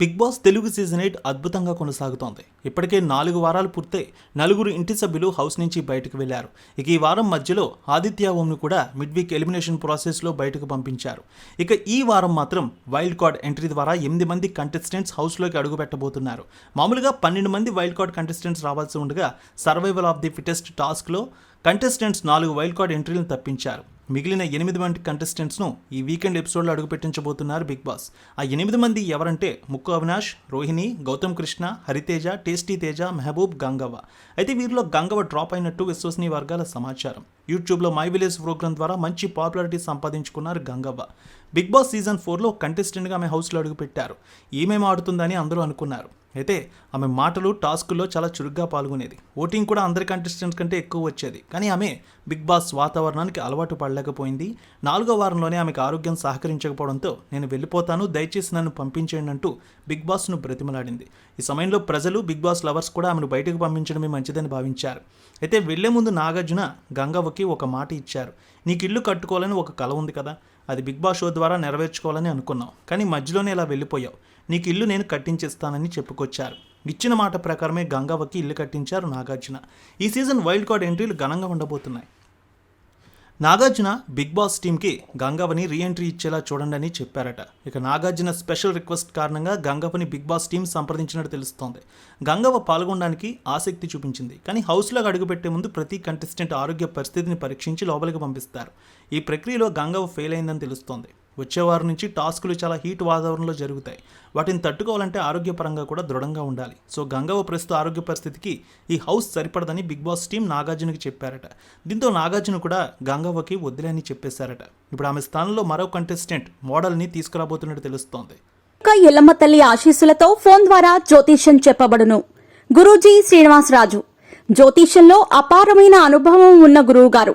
Big boss Telugu season eight అద్భుతంగా కొనసాగుతోంది. ఇప్పటికే నాలుగు వారాలు పూర్తయి నలుగురు ఇంటి సభ్యులు హౌస్ నుంచి బయటకు వెళ్ళారు. ఇక ఈ వారం మధ్యలో ఆదిత్య ఓంను కూడా మిడ్ వీక్ ఎలిమినేషన్ ప్రాసెస్లో బయటకు పంపించారు. ఇక ఈ వారం మాత్రం వైల్డ్ కార్డ్ ఎంట్రీ ద్వారా ఎనిమిది మంది కంటెస్టెంట్స్ హౌస్లోకి అడుగుపెట్టబోతున్నారు మామూలుగా పన్నెండు మంది వైల్డ్ కార్డ్ కంటెస్టెంట్స్ రావాల్సి ఉండగా సర్వైవల్ ఆఫ్ ది ఫిటెస్ట్ టాస్క్లో కంటెస్టెంట్స్ నాలుగు వైల్డ్ కార్డ్ ఎంట్రీలను తప్పించారు. మిగిలిన ఎనిమిది మంది కంటెస్టెంట్స్ను ఈ వీకెండ్ ఎపిసోడ్లో అడుగుపెట్టించబోతున్నారు బిగ్ బాస్ ఆ ఎనిమిది మంది ఎవరంటే ముక్కు అవినాష్ రోహిణి గౌతమ్ కృష్ణ హరితేజ టేస్టీ తేజ మెహబూబ్ గంగవ్వ. అయితే వీరిలో గంగవ్వ డ్రాప్ అయినట్టు విశ్వసనీయ వర్గాల సమాచారం. యూట్యూబ్లో మై విలేజ్ ప్రోగ్రామ్ ద్వారా మంచి పాపులారిటీ సంపాదించుకున్నారు గంగవ్వ. బిగ్ బాస్ సీజన్ ఫోర్లో కంటెస్టెంట్గా ఆమె హౌస్లో అడుగుపెట్టారు. ఈమెం ఆడుతుందని అందరూ అనుకున్నారు. అయితే ఆమె మాటలు టాస్కుల్లో చాలా చురుగ్గా పాల్గొనేది. ఓటింగ్ కూడా అందరి కంటెస్టెంట్స్ కంటే ఎక్కువ వచ్చేది. కానీ ఆమె బిగ్ బాస్ వాతావరణానికి అలవాటు పడలేకపోయింది. నాలుగో వారంలోనే ఆమెకు ఆరోగ్యం సహకరించకపోవడంతో నేను వెళ్ళిపోతాను దయచేసి నన్ను పంపించేయండి అంటూ బిగ్ బాస్ను బ్రతిమలాడింది. ఈ సమయంలో ప్రజలు బిగ్ బాస్ లవర్స్ కూడా ఆమెను బయటకు పంపించడమే మంచిదని భావించారు. అయితే వెళ్ళే ముందు నాగార్జున గంగవ్వకి ఒక మాట ఇచ్చారు. నీకు ఇల్లు కట్టుకోవాలని ఒక కల ఉంది కదా అది బిగ్ బాస్ షో ద్వారా నెరవేర్చుకోవాలని అనుకున్నావు కానీ మధ్యలోనే ఇలా వెళ్ళిపోయావు. నీకు ఇల్లు నేను కట్టించిస్తానని చెప్పుకొచ్చారు. ఇచ్చిన మాట ప్రకారమే గంగవ్వకి ఇల్లు కట్టించారు నాగార్జున. ఈ సీజన్ వైల్డ్ కార్డ్ ఎంట్రీలు ఘనంగా ఉండబోతున్నాయి. నాగార్జున బిగ్ బాస్ టీంకి గంగవ్వని రీఎంట్రీ ఇచ్చేలా చూడండి అని చెప్పారట. ఇక నాగార్జున స్పెషల్ రిక్వెస్ట్ కారణంగా గంగవ్వని బిగ్ బాస్ టీం సంప్రదించినట్టు తెలుస్తోంది. గంగవ్వ పాల్గొనడానికి ఆసక్తి చూపించింది. కానీ హౌస్లోకి అడుగుపెట్టే ముందు ప్రతి కంటెస్టెంట్ ఆరోగ్య పరిస్థితిని పరీక్షించి లోపలికి పంపిస్తారు. ఈ ప్రక్రియలో గంగవ్వ ఫెయిల్ అయిందని తెలుస్తోంది. వచ్చేవారి నుంచి టాస్కులు చాలా హీట్ వాతావరణంలో జరుగుతాయి. వాటిని తట్టుకోవాలంటే ఆరోగ్యపరంగా కూడా దృఢంగా ఉండాలి. సో గంగవ్వ ప్రస్తుత ఆరోగ్య పరిస్థితికి ఈ హౌస్ సరిపడదని బిగ్ బాస్ టీం నాగార్జునకి చెప్పారట. దీంతో నాగార్జున కూడా గంగవ్వకి వదిలేని చెప్పేశారట. ఇప్పుడు ఆమె స్థానంలో మరో కంటెస్టెంట్ మోడల్ని తీసుకురాబోతున్నట్టు తెలుస్తోంది. ఎల్లమ్మ తల్లి ఆశీస్సులతో ఫోన్ ద్వారా జ్యోతిష్యం చెప్పబడును. గురూజీ శ్రీనివాసరాజు. జ్యోతిష్యంలో అపారమైన అనుభవం ఉన్న గురువు గారు